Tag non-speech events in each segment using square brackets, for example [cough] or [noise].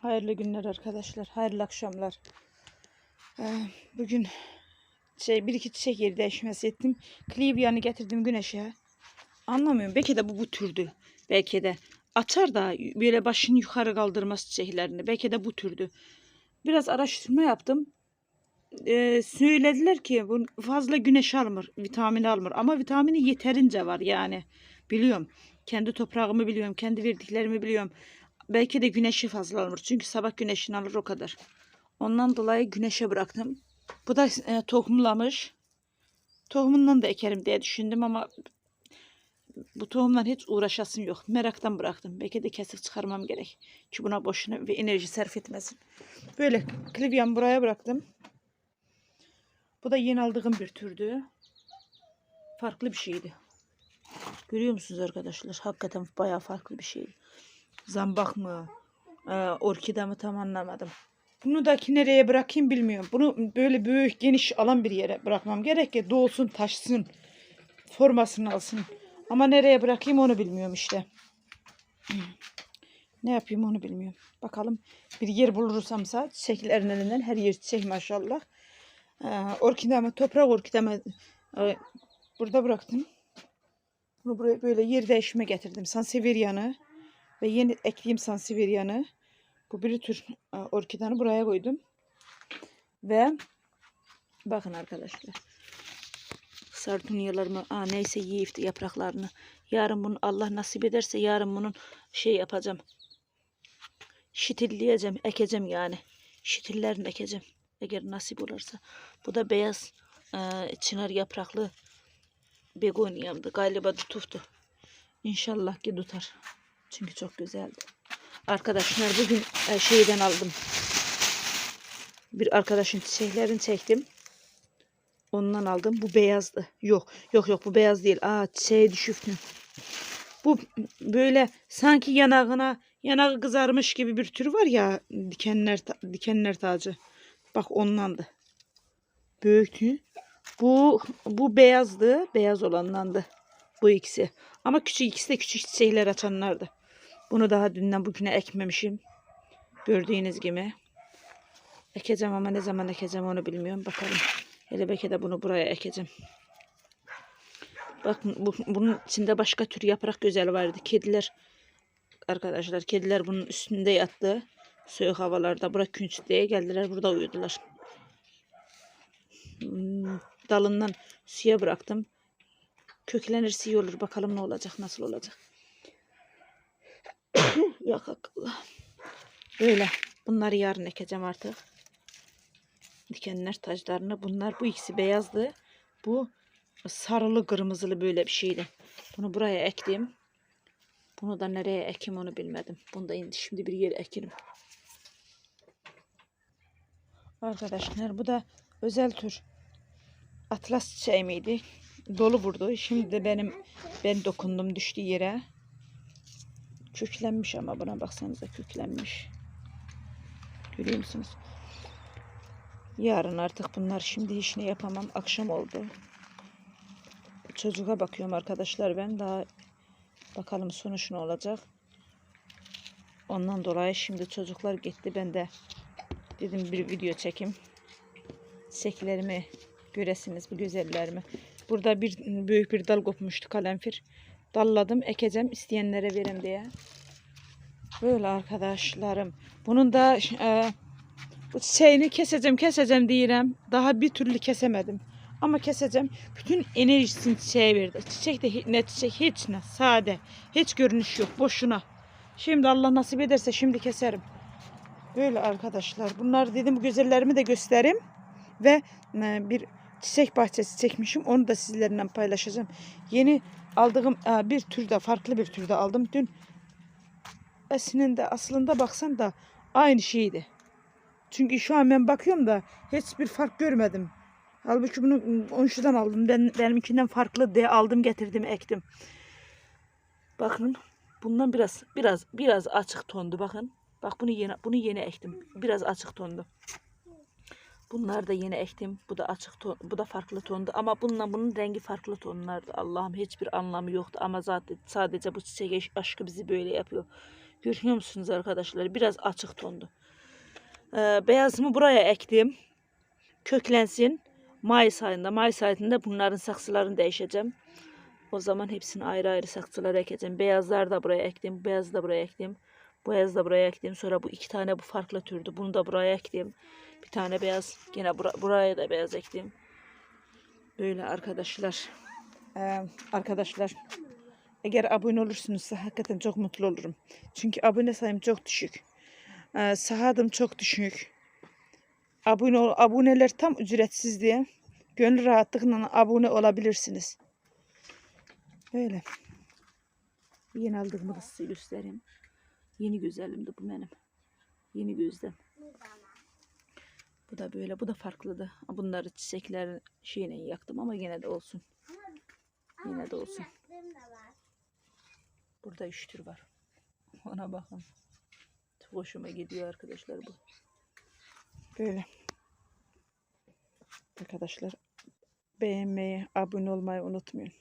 Hayırlı günler arkadaşlar. Hayırlı akşamlar. Ee, bugün şey bir iki çiçek yeri değişmesi ettim. Clivia'nı getirdim güneşe. Anlamıyorum. Belki de bu bu türdü. Belki de açar da böyle başını yukarı kaldırmaz çiçeklerini. Belki de bu türdü. Biraz araştırma yaptım. Ee, söylediler ki bu fazla güneş almır, vitamin almır. Ama vitamini yeterince var yani. Biliyorum. Kendi toprağımı biliyorum, kendi verdiklerimi biliyorum. Belki de güneşi fazla alır. Çünkü sabah güneşini alır o kadar. Ondan dolayı güneşe bıraktım. Bu da e, tohumlamış. Tohumundan da ekerim diye düşündüm ama bu tohumdan hiç uğraşasım yok. Meraktan bıraktım. Belki de kesik çıkarmam gerek. Ki buna boşuna bir enerji sarf etmesin. Böyle klivyamı buraya bıraktım. Bu da yeni aldığım bir türdü. Farklı bir şeydi. Görüyor musunuz arkadaşlar? Hakikaten bayağı farklı bir şeydi. Zambak mı? Ee, orkide mi tam anlamadım. Bunu da ki nereye bırakayım bilmiyorum. Bunu böyle büyük geniş alan bir yere bırakmam gerek ki dolsun taşsın. Formasını alsın. Ama nereye bırakayım onu bilmiyorum işte. Ne yapayım onu bilmiyorum. Bakalım bir yer bulursam çiçeklerin elinden her yer çiçek maşallah. Ee, orkidemi, toprak orkidemi e, burada bıraktım. Bunu buraya böyle yer değişime getirdim. Sanseverian'ı ve yeni ekleyeyim Sanseverian'ı. Bu bir tür e, orkidanı buraya koydum. Ve bakın arkadaşlar. Sardunyalarımı aa, neyse yiyip de yapraklarını. Yarın bunu Allah nasip ederse yarın bunun şey yapacağım. Şitilleyeceğim, ekeceğim yani. Şitillerini ekeceğim. Eğer nasip olursa. Bu da beyaz e, çınar yapraklı begonyamdı. Galiba tutuftu. İnşallah ki tutar. Çünkü çok güzeldi. Arkadaşlar bugün e, şeyden aldım. Bir arkadaşın çiçeklerini çektim. Ondan aldım. Bu beyazdı. Yok yok yok bu beyaz değil. Aa çiçeği düşüftüm. Bu böyle sanki yanağına yanağı kızarmış gibi bir tür var ya dikenler dikenler tacı. Bak ondandı. Büyüktü. Bu bu beyazdı. Beyaz olanlandı. Bu ikisi. Ama küçük ikisi de küçük çiçekler açanlardı. Bunu daha dünden bugüne ekmemişim. Gördüğünüz gibi. Ekeceğim ama ne zaman ekeceğim onu bilmiyorum. Bakalım. Hele belki de bunu buraya ekeceğim. Bakın bu, bunun içinde başka tür yaprak güzel vardı. Kediler arkadaşlar kediler bunun üstünde yattı. Soğuk havalarda bura künç diye geldiler burada uyudular. Hmm, dalından suya bıraktım. Köklenirse iyi olur. Bakalım ne olacak, nasıl olacak. [coughs] Yak akıllı. Böyle. Bunları yarın ekeceğim artık. Dikenler taclarını. Bunlar bu ikisi beyazdı. Bu sarılı kırmızılı böyle bir şeydi. Bunu buraya ektim. Bunu da nereye ekim onu bilmedim. Bunu da şimdi bir yere ekerim. Arkadaşlar bu da özel tür atlas çiçeği miydi? Dolu vurdu. Şimdi de benim ben dokundum düştü yere. Köklenmiş ama buna baksanıza köklenmiş. Görüyor musunuz? Yarın artık bunlar şimdi hiç ne yapamam. Akşam oldu. Çocuğa bakıyorum arkadaşlar ben daha bakalım sonuç ne olacak. Ondan dolayı şimdi çocuklar gitti. Ben de dedim bir video çekeyim. Çiçeklerimi göresiniz bu güzellerimi. Burada bir büyük bir dal kopmuştu kalemfir. Dalladım ekeceğim isteyenlere verim diye. Böyle arkadaşlarım. Bunun da e, bu çiçeğini keseceğim keseceğim diyeceğim. Daha bir türlü kesemedim. Ama keseceğim. Bütün enerjisini çiçeğe verdi. Çiçek de ne çiçek hiç ne sade. Hiç görünüş yok boşuna. Şimdi Allah nasip ederse şimdi keserim. Böyle arkadaşlar. Bunlar dedim bu güzellerimi de göstereyim. Ve e, bir çiçek bahçesi çekmişim. Onu da sizlerle paylaşacağım. Yeni aldığım e, bir türde farklı bir türde aldım. Dün aslında aslında baksan da aynı şeydi. Çünkü şu an ben bakıyorum da hiçbir fark görmedim. Halbuki bunu onşudan aldım. Ben benimkinden farklı diye aldım getirdim ektim. Bakın bundan biraz biraz biraz açık tondu bakın. Bak bunu yeni bunu yeni ektim. Biraz açık tondu. Bunlar da yeni ektim. Bu da açık ton, bu da farklı tondu. Ama bununla bunun rengi farklı tonlardı. Allah'ım hiçbir anlamı yoktu. Ama zaten sadece bu çiçek aşkı bizi böyle yapıyor. Görüyor musunuz arkadaşlar? Biraz açık tondu. Ee, beyazımı buraya ektim. Köklensin. Mayıs ayında. Mayıs ayında bunların saksılarını değişeceğim. O zaman hepsini ayrı ayrı saksılara ekeceğim. Beyazlar da buraya ektim. Beyazı da buraya ektim. Beyaz da buraya ektim. Sonra bu iki tane bu farklı türdü. Bunu da buraya ektim. Bir tane beyaz. Yine bura- buraya da beyaz ektim. Böyle arkadaşlar. Ee, arkadaşlar. Eğer abone olursunuz hakikaten çok mutlu olurum. Çünkü abone sayım çok düşük. Ee, sahadım çok düşük. Abone ol- aboneler tam ücretsiz diye gönül rahatlıkla abone olabilirsiniz. Böyle. Yeni aldığımı da size göstereyim. Yeni güzelimdi bu benim. Yeni gözlem. Bu da böyle. Bu da farklıdı. Bunları çiçekler şeyle yaktım ama yine de olsun. Yine de olsun. Burada üç tür var. Ona bakın. Çok hoşuma gidiyor arkadaşlar bu. Böyle. Arkadaşlar beğenmeyi, abone olmayı unutmayın.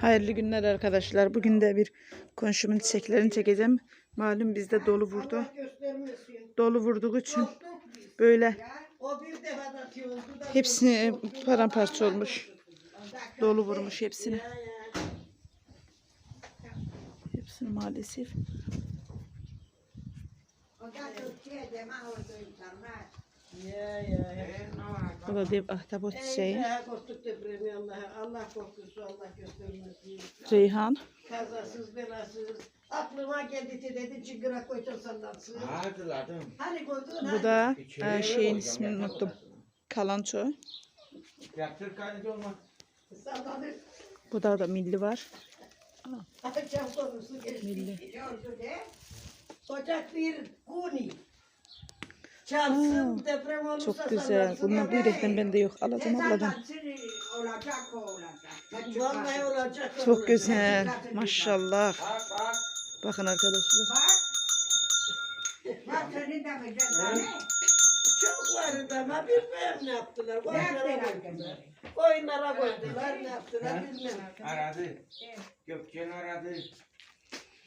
Hayırlı günler arkadaşlar. Bugün de bir komşumun çiçeklerini çekeceğim. Malum bizde dolu vurdu. Dolu vurduğu için böyle hepsini paramparça olmuş. Dolu vurmuş hepsini. Hepsini maalesef. Ya, ya, ya. Bu da dev ahtapot çiçeği. Ey, korktuk depremi Allah'a. Allah korkusu Allah göstermesin. Reyhan. Kazasız belasız. Aklıma geldi ki dedi çıngırak koysan sallansın. Hatırladım. Hani koydun Bu da e, şeyin ismini unuttum. Kalanço. Yaptır kaynıcı olmaz. Sallanır. Bu da da milli var. Akşam konusu geçti. Milli. Ocak bir kuni. Çalsın deprem olursa Çok güzel. sallansın. Bundan bu yürekten bende yok. Alacağım abladan. olacak o olacak. Vallahi olacak. Çok olacak. güzel. Maşallah. Bak bak. Bakın arkadaşlar. Bak. Bak senin de canım? Çok vardı ama bilmem ne yaptılar. Yaptılar koydular. Koyunlara koydular. Ne yaptılar bilmem. Aradı. Gökçen aradı.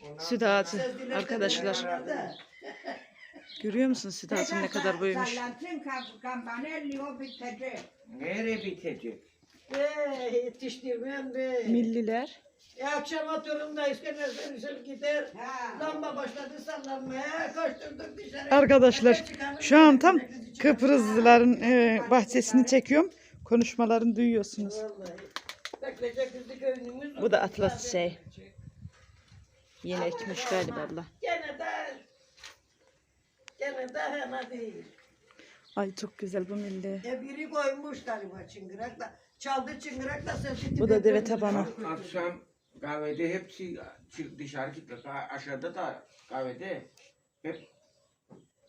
Ondan Süt ağacı. Arkadaşlar. da. [laughs] Görüyor musun ağacı ne kadar kampanelli o bitecek. Nereye bitecek? Be yetiştirmem be. Milliler. E, akşam oturumda İskender Sönüsül gider. Ha. Lamba başladı sallanmaya. Koşturduk dışarı. Arkadaşlar şu an tam. Kıbrıslıların e, bahçesini çekiyorum. Konuşmalarını duyuyorsunuz. Vallahi. Bekleyecek kızı gönlümüz. Bu da atlas şey. Yeni ekmiş galiba abla. Gene de gene de hena değil. Ay çok güzel bu milli. E biri koymuş galiba çıngırakla. Çaldı çıngırakla sesi. Bu da deve tabanı. Ak- Akşam kahvede hepsi dışarı çıktı. Ka- Aşağıda da kahvede hep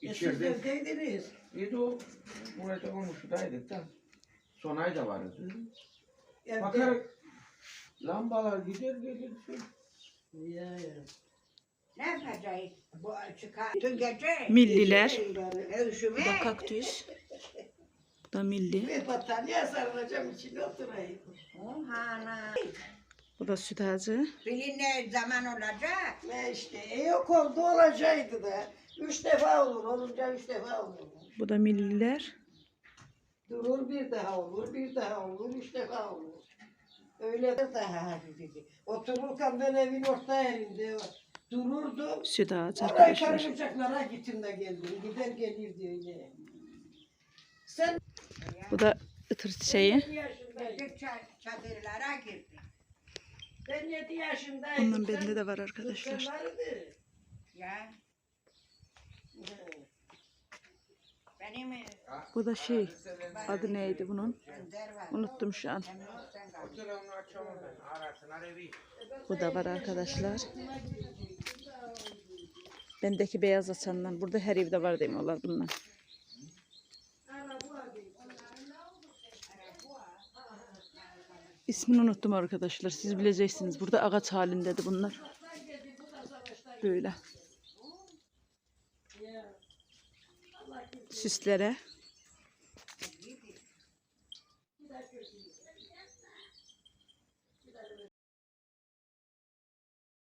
E siz evdeydiniz. De o burada komşudaydık da. Sonay da vardı. Evde. Bakar lambalar gider gelir. Ya ya. Ne yapacağız? Bu çıkar. Tüm gece. Milliler. Bu da kaktüs. Bu da milli. Bir battaniye sarılacağım içine oturayım. Hana. Bu da süt ağacı. Bilin ne zaman olacak? Ne işte e yok oldu olacaktı da. Üç defa olur. Olunca üç defa olur. Bu da milliler. Durur bir daha olur, bir daha olur, üç defa olur. Öyle de daha hafifti. Otururken ben evin orta yerinde dururdum. Süt ağacı Oraya arkadaşlar. karıncaklara gittim de geldim. Gider gelirdi öyle. Sen Bu da ıtır çiçeği. ça- çadırlara girdi. Ben yedi yaşındaydım. Bundan Sen bende de var arkadaşlar. Ya benim e, Bu da şey. Adı neydi bunun? Önder var. Unuttum şu an. Bu da var arkadaşlar. Bendeki beyaz açanlar. Burada her evde var demiyorlar bunlar. İsmini unuttum arkadaşlar. Siz bileceksiniz. Burada ağaç halindeydi bunlar. Böyle. Süslere.